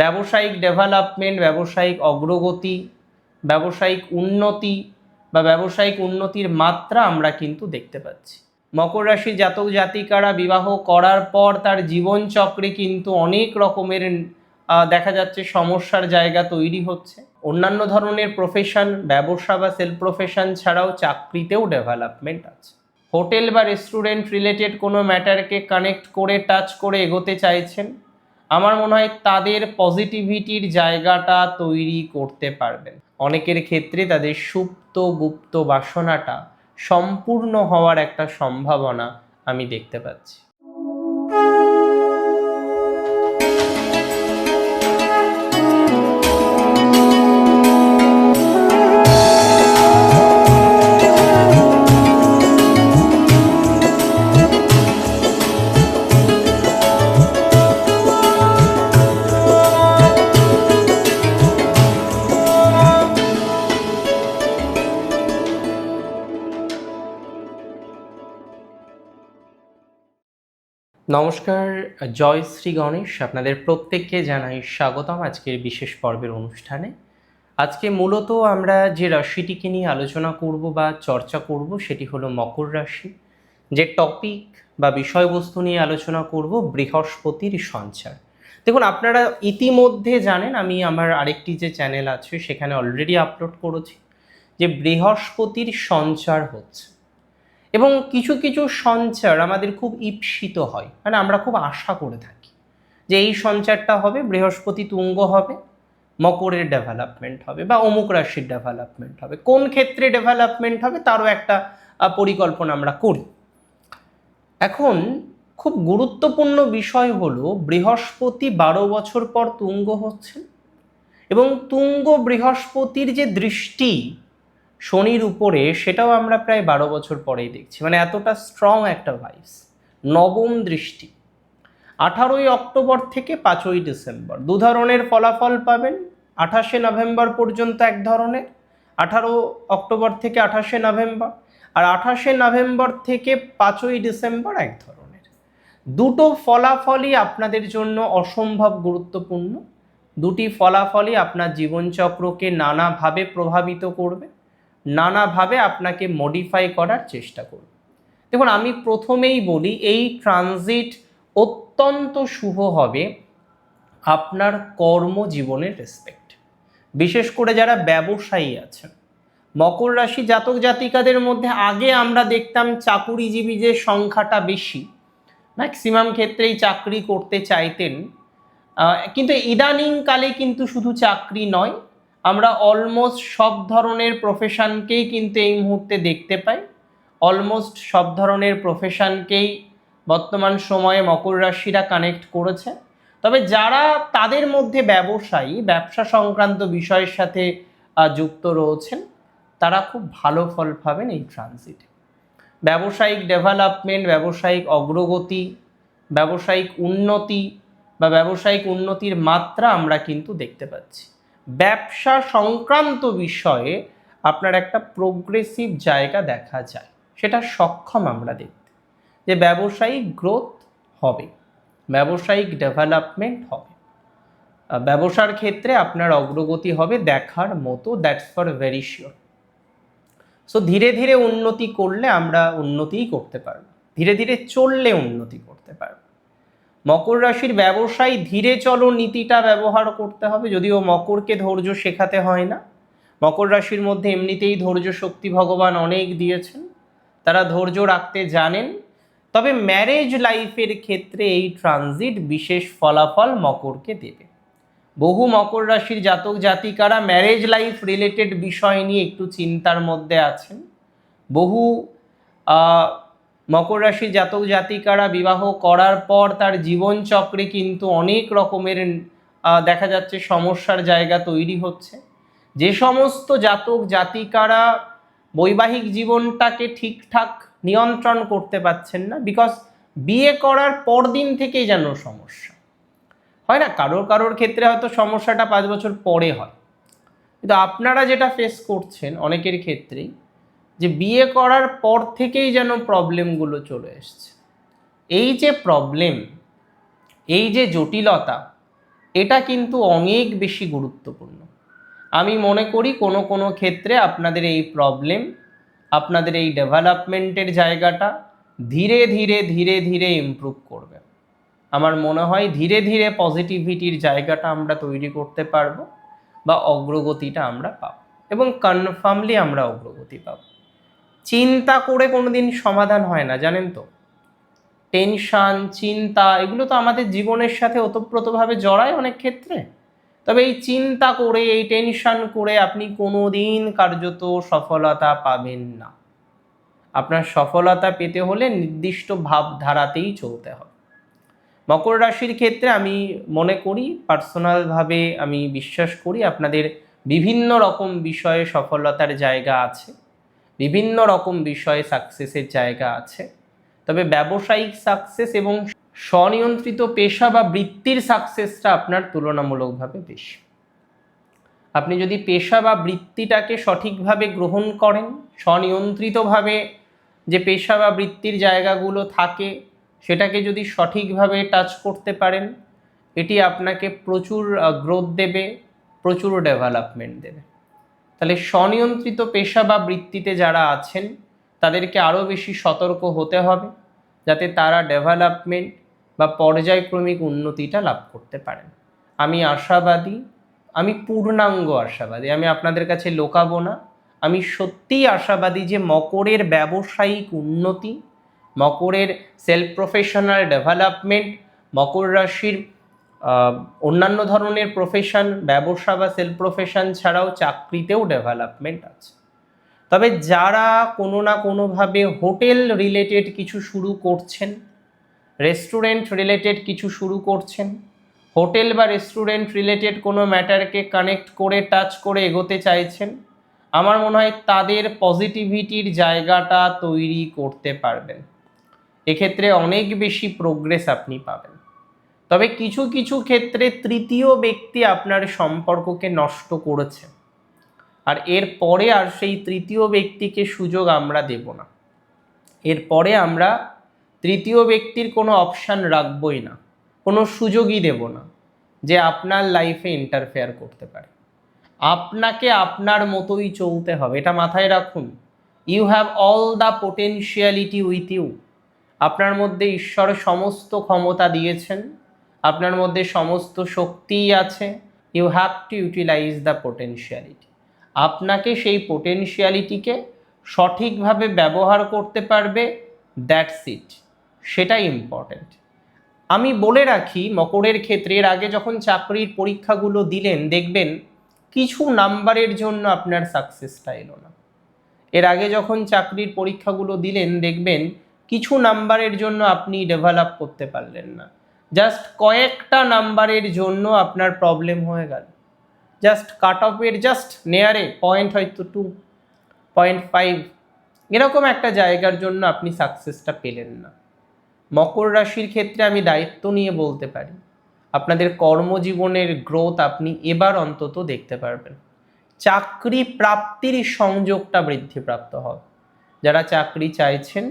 ব্যবসায়িক ডেভেলপমেন্ট ব্যবসায়িক অগ্রগতি, ব্যবসায়িক উন্নতি বা ব্যবসায়িক উন্নতির মাত্রা আমরা কিন্তু দেখতে পাচ্ছি। মকর রাশির জাতক জাতিকারা বিবাহ করার পর তার জীবন চক্রে কিন্তু অনেক রকমের দেখা যাচ্ছে সমস্যার জায়গা তৈরি হচ্ছে। অন্যান্য ধরনের প্রফেশন ব্যবসা বা সেলফ প্রফেশন ছাড়াও চাকরিতেও ডেভেলপমেন্ট আছে। হোটেল বা রেস্টুরেন্ট রিলেটেড কোনো ম্যাটারকে কানেক্ট করে টাচ করে এগোতে চাইছেন। আমার মনে হয় তাদের পজিটিভিটির জায়গাটা তৈরি করতে পারবেন। অনেকের ক্ষেত্রে তাদের সুপ্ত গুপ্ত বাসনাটা সম্পূর্ণ হওয়ার একটা সম্ভাবনা আমি দেখতে পাচ্ছি। নমস্কার, জয় শ্রী গণেশ। আপনাদের প্রত্যেককে জানাই স্বাগতম আজকের বিশেষ পর্বের অনুষ্ঠানে। আজকে মূলত আমরা যে রাশিটিকে নিয়ে আলোচনা করব বা চর্চা করব সেটি হলো মকর রাশি। যে টপিক বা বিষয়বস্তু নিয়ে আলোচনা করব বৃহস্পতির সঞ্চার। দেখুন, আপনারা ইতিমধ্যে জানেন, আমি আমার আরেকটি যে চ্যানেল আছে, সেখানে অলরেডি আপলোড করেছি, যে বৃহস্পতির সঞ্চার হচ্ছে। এবং কিছু কিছু সঞ্চার আমাদের খুব ঈপ্সিত হয় মানে আমরা খুব আশা করে থাকি যে এই সঞ্চারটা হবে, বৃহস্পতি তুঙ্গ হবে, মকরের ডেভেলপমেন্ট হবে বা অমুক রাশির ডেভেলপমেন্ট হবে। কোন ক্ষেত্রে ডেভেলপমেন্ট হবে তারও একটা পরিকল্পনা আমরা করি। এখন খুব গুরুত্বপূর্ণ বিষয় হলো, বৃহস্পতি বারো বছর পর তুঙ্গ হচ্ছেন এবং তুঙ্গ বৃহস্পতির যে দৃষ্টি শনির উপরে সেটাও আমরা প্রায় বারো বছর পরেই দেখছি। মানে এতটা স্ট্রং একটা ভাইস নবম দৃষ্টি। আঠারোই অক্টোবর থেকে পাঁচই ডিসেম্বর। দু ধরনের ফলাফল পাবেন। আঠাশে নভেম্বর পর্যন্ত এক ধরনের। আঠারো অক্টোবর থেকে আঠাশে নভেম্বর। আর আঠাশে নভেম্বর থেকে পাঁচই ডিসেম্বর এক ধরনের। দুটো ফলাফলই আপনাদের জন্য অসম্ভব গুরুত্বপূর্ণ। দুটি ফলাফলই আপনার জীবনচক্রকে নানাভাবে প্রভাবিত করবে। নানাভাবে আপনাকে মডিফাই করার চেষ্টা করবে দেখুন, আমি প্রথমেই বলি, এই ট্রানজিট অত্যন্ত শুভ হবে আপনার কর্মজীবনের রেসপেক্ট বিশেষ করে যারা ব্যবসায়ী আছেন, মকর রাশি জাতক জাতিকাদের মধ্যে আগে আমরা দেখতাম চাকুরিজীবী যে সংখ্যাটা বেশি ম্যাক্সিমাম ক্ষেত্রেই চাকরি করতে চাইতেন কিন্তু ইদানিংকালে কিন্তু শুধু চাকরি নয় আমরা অলমোস্ট সব ধরনের প্রফেশনকেই কিন্তু এই মুহূর্তে দেখতে পাই। অলমোস্ট সব ধরনের প্রফেশনকেই বর্তমান সময়ে মকর রাশিরা কানেক্ট করেছে। তবে যারা তাদের মধ্যে ব্যবসায়ী, ব্যবসা সংক্রান্ত বিষয়ের সাথে যুক্ত রয়েছেন, তারা খুব ভালো ফল পাবেন এই ট্রানজিটে ব্যবসায়িক ডেভেলপমেন্ট ব্যবসায়িক অগ্রগতি, ব্যবসায়িক উন্নতি বা ব্যবসায়িক উন্নতির মাত্রা আমরা কিন্তু দেখতে পাচ্ছি। ব্যবসা সংক্রান্ত বিষয়ে আপনার একটা প্রোগ্রেসিভ জায়গা দেখা যায়। সেটা সক্ষম আমরা দেখতে। যে ব্যবসায়িক গ্রোথ হবে, ব্যবসায়িক ডেভেলপমেন্ট হবে। ব্যবসার ক্ষেত্রে আপনার অগ্রগতি হবে দেখার মতো that's for very sure so ধীরে ধীরে উন্নতি করলে আমরা উন্নতিই করতে পারব। ধীরে ধীরে চললে উন্নতি করতে পারব। মকর রাশির ব্যবসায়ী ধীরে চলো নীতিটা ব্যবহার করতে হবে, যদিও মকরকে ধৈর্য শেখাতে হয় না। মকর রাশির মধ্যে এমনিতেই ধৈর্য শক্তি ভগবান অনেক দিয়েছেন, তারা ধৈর্য রাখতে জানেন। তবে ম্যারেজ লাইফের ক্ষেত্রে এই ট্রানজিট বিশেষ ফলাফল মকরকে দেবে। বহু মকর রাশির জাতক জাতিকারা ম্যারেজ লাইফ রিলেটেড বিষয় নিয়ে একটু চিন্তার মধ্যে আছেন। বহু মকর রাশির জাতক জাতিকারা বিবাহ করার পর তার জীবন চক্রে কিন্তু অনেক রকমের দেখা যাচ্ছে সমস্যার জায়গা তৈরি হচ্ছে। যে সমস্ত জাতক জাতিকারা বৈবাহিক জীবনটাকে ঠিকঠাক নিয়ন্ত্রণ করতে পারছেন না বিকজ বিয়ে করার পর দিন থেকেই যেন সমস্যা। হয় না? কারোর কারোর ক্ষেত্রে হয়তো সমস্যাটা পাঁচ বছর পরে হয়। কিন্তু আপনারা যেটা ফেস করছেন অনেকের ক্ষেত্রেই যে বিয়ে করার পর থেকেই যেন প্রবলেমগুলো চলে এসছে। এই যে প্রবলেম, এই যে জটিলতা, এটা কিন্তু অনেক বেশি গুরুত্বপূর্ণ। আমি মনে করি কোনো কোনো ক্ষেত্রে আপনাদের এই প্রবলেম, আপনাদের এই ডেভেলপমেন্টের জায়গাটা ধীরে ধীরে ধীরে ধীরে ইমপ্রুভ করবে। আমার মনে হয় ধীরে ধীরে পজিটিভিটির জায়গাটা আমরা তৈরি করতে পারব বা অগ্রগতিটা আমরা পাব এবং কনফার্মলি আমরা অগ্রগতি পাবো। চিন্তা করে কোনোদিন সমাধান হয় না, জানেন তো? টেনশান, চিন্তা, এগুলো তো আমাদের জীবনের সাথে ওতপ্রোতভাবে জড়ায় অনেক ক্ষেত্রে। তবে এই চিন্তা করে, এই টেনশান করে আপনি কোনো দিন কার্যত সফলতা পাবেন না। আপনার সফলতা পেতে হলে নির্দিষ্ট ভাবধারাতেই চলতে হবে। মকর রাশির ক্ষেত্রে আমি মনে করি, পার্সোনালভাবে আমি বিশ্বাস করি, আপনাদের বিভিন্ন রকম বিষয়ে সফলতার জায়গা আছে। বিভিন্ন রকম বিষয়ে সাকসেসের জায়গা আছে। তবে ব্যবসায়িক সাকসেস এবং স্বনিয়ন্ত্রিত পেশা বা বৃত্তির সাকসেসটা আপনার তুলনামূলকভাবে বেশি। আপনি যদি পেশা বা বৃত্তিটাকে সঠিকভাবে গ্রহণ করেন, স্বনিয়ন্ত্রিতভাবে যে পেশা বা বৃত্তির জায়গাগুলো থাকে, সেটাকে যদি সঠিকভাবে টাচ করতে পারেন, এটি আপনাকে প্রচুর গ্রোথ দেবে, প্রচুর ডেভেলপমেন্ট দেবে। তাহলে স্বনিয়ন্ত্রিত পেশা বা বৃত্তিতে যারা আছেন, তাদেরকে আরও বেশি সতর্ক হতে হবে, যাতে তারা ডেভেলপমেন্ট বা পর্যায়ক্রমিক উন্নতিটা লাভ করতে পারেন। আমি আশাবাদী, আমি পূর্ণাঙ্গ আশাবাদী, আমি আপনাদের কাছে লোকাবো না। আমি সত্যিই আশাবাদী যে মকরের ব্যবসায়িক উন্নতি, মকরের সেলফ প্রফেশনাল ডেভেলপমেন্ট মকর রাশির অন্যান্য ধরনের প্রফেশন ব্যবসা বা সেলফ প্রফেশন ছাড়াও চাকরিতেও ডেভেলপমেন্ট আছে। তবে যারা কোনো না কোনোভাবে হোটেল রিলেটেড কিছু শুরু করছেন রেস্টুরেন্ট রিলেটেড কিছু শুরু করছেন হোটেল বা রেস্টুরেন্ট রিলেটেড কোনো ম্যাটারকে কানেক্ট করে টাচ করে এগোতে চাইছেন, আমার মনে হয় তাদের পজিটিভিটির জায়গাটা তৈরি করতে পারবেন। এক্ষেত্রে অনেক বেশি প্রোগ্রেস আপনি পাবেন। তবে কিছু কিছু ক্ষেত্রে তৃতীয় ব্যক্তি আপনার সম্পর্ককে নষ্ট করেছে। আর এর পরে আর সেই তৃতীয় ব্যক্তিকে সুযোগ আমরা দেব না। এরপরে আমরা তৃতীয় ব্যক্তির কোনো অপশান রাখবই না, কোনো সুযোগই দেব না যে আপনার লাইফে ইন্টারফেয়ার করতে পারে। আপনাকে আপনার মতোই চলতে হবে, এটা মাথায় রাখুন। You have all the potentiality with you আপনার মধ্যে ঈশ্বর সমস্ত ক্ষমতা দিয়েছেন। আপনার মধ্যে সমস্ত শক্তিই আছে। You have to utilize the potentiality আপনাকে সেই পোটেনশিয়ালিটিকে সঠিকভাবে ব্যবহার করতে পারবে। দ্যাটস ইট সেটাই ইম্পর্ট্যান্ট আমি বলে রাখি, মকরের ক্ষেত্রে এর আগে যখন চাকরির পরীক্ষাগুলো দিলেন, দেখবেন কিছু নাম্বারের জন্য আপনার সাকসেসটা এলো না। এর আগে যখন চাকরির পরীক্ষাগুলো দিলেন, দেখবেন কিছু নাম্বারের জন্য আপনি ডেভেলপ করতে পারলেন না। জাস্ট কয়েকটা নাম্বারের জন্য আপনার প্রবলেম হয়ে গেল। জাস্ট কাট অফের জাস্ট নেয়ারে পয়েন্ট হয়তো টু পয়েন্ট ফাইভ এরকম একটা জায়গার জন্য আপনি সাকসেসটা পেলেন না। মকর রাশির ক্ষেত্রে আমি দায়িত্ব নিয়ে বলতে পারি, আপনাদের কর্মজীবনের গ্রোথ আপনি এবার অন্তত দেখতে পারবেন। চাকরি প্রাপ্তির সংযোগটা বৃদ্ধিপ্রাপ্ত হবে। যারা চাকরি চাইছেন,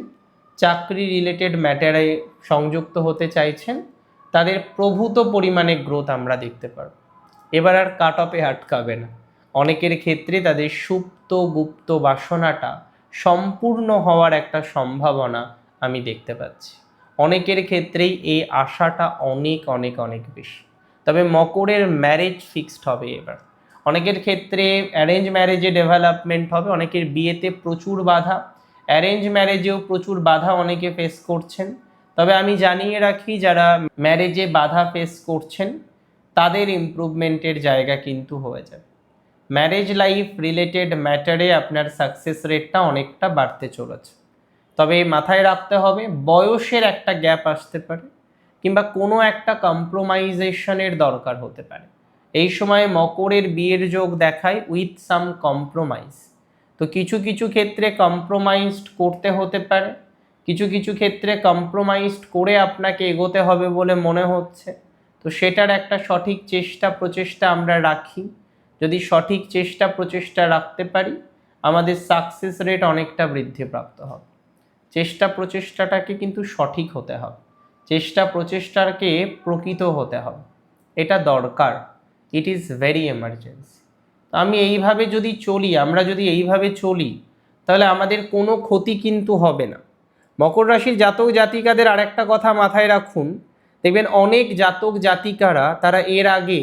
চাকরি রিলেটেড ম্যাটারে সংযুক্ত হতে চাইছেন তাদের প্রভূত পরিমাণে গ্রোথ আমরা দেখতে পারব। এবার আর কাট অফে আটকাবে না। অনেকের ক্ষেত্রে তাদের সুপ্ত, গুপ্ত বাসনাটা সম্পূর্ণ হওয়ার একটা সম্ভাবনা আমি দেখতে পাচ্ছি। অনেকের ক্ষেত্রেই এই আশাটা অনেক অনেক অনেক বেশি। তবে মকরের ম্যারেজ ফিক্সড হবে এবার। অনেকের ক্ষেত্রে অ্যারেঞ্জ ম্যারেজে ডেভেলপমেন্ট হবে, অনেকের বিয়েতে প্রচুর বাধা। অ্যারেঞ্জ ম্যারেজেও প্রচুর বাধা অনেকে ফেস করছেন। তবে আমি জানিয়ে রাখি, যারা ম্যারেজে বাধা ফেস করছেন, তাদের ইমপ্রুভমেন্টের জায়গা কিন্তু হয়ে যাবে। ম্যারেজ লাইফ রিলেটেড ম্যাটারে আপনার সাকসেস রেটটা অনেকটা বাড়তে চলেছে। তবে মাথায় রাখতে হবে, বয়সের একটা গ্যাপ আসতে পারে, কিংবা কোনো একটা কম্প্রোমাইজেশনের দরকার হতে পারে। এই সময় মকরের বিয়ের যোগ দেখায় উইথ সাম কম্প্রোমাইজ তো কিছু কিছু ক্ষেত্রে কম্প্রোমাইজড করতে হতে পারে কিছু কিছু ক্ষেত্রে কম্প্রোমাইজড করে আপনাকে এগোতে হবে বলে মনে হচ্ছে। তো সেটার একটা সঠিক চেষ্টা প্রচেষ্টা আমরা রাখি। যদি সঠিক চেষ্টা প্রচেষ্টা রাখতে পারি, আমাদের সাকসেস রেট অনেকটা বৃদ্ধিপ্রাপ্ত হবে। চেষ্টা প্রচেষ্টাটাকে কিন্তু সঠিক হতে হবে। চেষ্টা প্রচেষ্টাকে প্রকৃত হতে হবে। এটা দরকার। ইট ইজ ভেরি এমার্জেন্সি আমি এইভাবে যদি চলি, আমরা যদি এইভাবে চলি, তাহলে আমাদের কোনো ক্ষতি কিন্তু হবে না। মকর রাশির জাতক জাতিকাদের আরেকটা কথা মাথায় রাখুন। দেখবেন অনেক জাতক জাতিকারা তারা এর আগে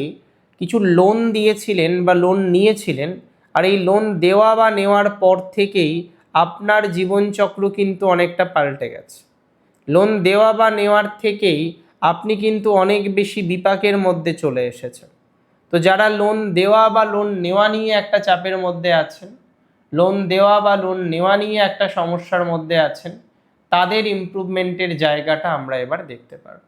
কিছু লোন দিয়েছিলেন বা লোন নিয়েছিলেন। আর এই লোন দেওয়া বা নেওয়ার পর থেকেই আপনার জীবনচক্র কিন্তু অনেকটা পাল্টে গেছে। লোন দেওয়া বা নেওয়ার থেকেই আপনি কিন্তু অনেক বেশি বিপাকের মধ্যে চলে এসেছেন। তো যারা লোন দেওয়া বা লোন নেওয়া নিয়ে একটা চাপের মধ্যে আছেন লোন দেওয়া বা লোন নেওয়া নিয়ে একটা সমস্যার মধ্যে আছেন তাদের ইমপ্রুভমেন্টের জায়গাটা আমরা এবার দেখতে পারব।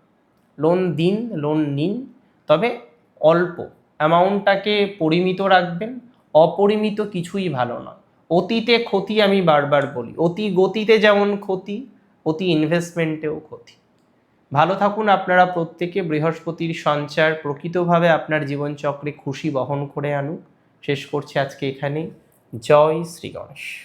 লোন দিন লোন নিন, তবে অল্প। অ্যামাউন্টটাকে পরিমিত রাখবেন, অপরিমিত কিছুই ভালো নয়। অতীতে ক্ষতি আমি বারবার বলি, অতি গতিতে যেমন ক্ষতি, অতি ইনভেস্টমেন্টেও ক্ষতি। ভালো থাকুন আপনারা প্রত্যেকে, বৃহস্পতির সঞ্চার প্রকৃতভাবে আপনার জীবনচক্রে খুশি বহন করে আনুক। শেষ করছি আজকে এখানেই। জয় শ্রী গণেশ।